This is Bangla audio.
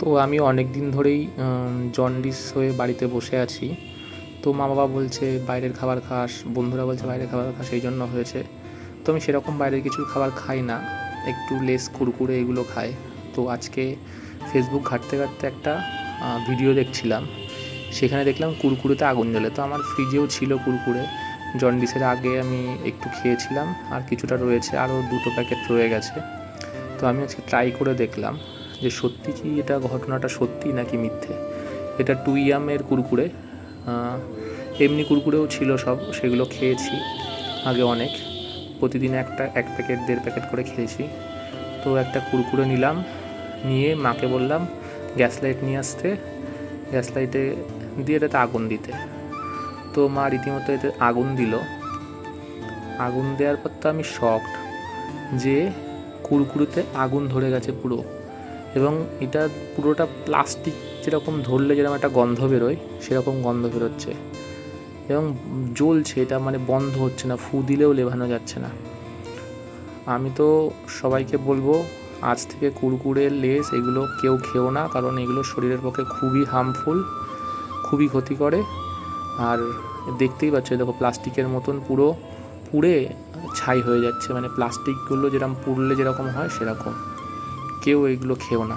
তো আমি অনেক দিন ধরেই জন্ডিস হয়ে বাড়িতে বসে আছি। তো মা বাবা বলছে, বাইরের খাবার খাস। বন্ধুরা বলছে, বাইরের খাবার খাস। এই জন্য হয়েছে। তো আমি সেরকম বাইরের কিছু খাবার খাই না। একটু লেস কুরকুরে এগুলো খাই। তো আজকে ফেসবুক ঘাঁটতে ঘাঁটতে একটা ভিডিও দেখছিলাম। সেখানে দেখলাম কুরকুরেতে আগুন জ্বলে। তো আমার ফ্রিজেও ছিল কুরকুরে। জন্ডিসের আগে আমি একটু খেয়েছিলাম। আর কিছুটা রয়েছে। আরও দুটো প্যাকেট রয়ে গেছে। তো আমি আজকে ট্রাই করে দেখলাম। যে সত্যি কি এটা ঘটনাটা সত্যি নাকি মিথ্যে? এটা টু ইয়ামের কুরকুরে এমনি কুরকুরেও ছিল সব, সেগুলো খেয়েছি আগে অনেক। প্রতিদিন একটা, এক প্যাকেট, দেড় প্যাকেট করে খেয়েছি। তো একটা কুরকুরে নিলাম, নিয়ে মাকে বললাম, গ্যাস লাইট নিয়ে আসতে। গ্যাস লাইটে দিয়ে এটাতে আগুন দিতে। তো মা রীতিমতো এতে আগুন দিল। আগুন দেওয়ার পর তো আমি শকড যে কুরকুরেতে আগুন ধরে গেছে পুরো। এবং এটা পুরোটা প্লাস্টিক যেরকম ধরলে যেরকম একটা গন্ধ বেরোয়, সেরকম গন্ধ বেরোচ্ছে। এবং জ্বলছে, এটা মানে বন্ধ হচ্ছে না, ফু দিলেও লেভানো যাচ্ছে না। আমি তো সবাইকে বলব, আজ থেকে কুরকুরে, লেস, এগুলো কেউ খেও না, কারণ এগুলো শরীরের পক্ষে খুবই হার্মফুল খুবই ক্ষতি করে আর দেখতেই পাচ্ছ, দেখো প্লাস্টিকের মতন পুরো পুড়ে ছাই হয়ে যাচ্ছে মানে প্লাস্টিকগুলো যেরকম পুড়লে যেরকম হয়, সেরকম। কেউ এগুলো খেও না।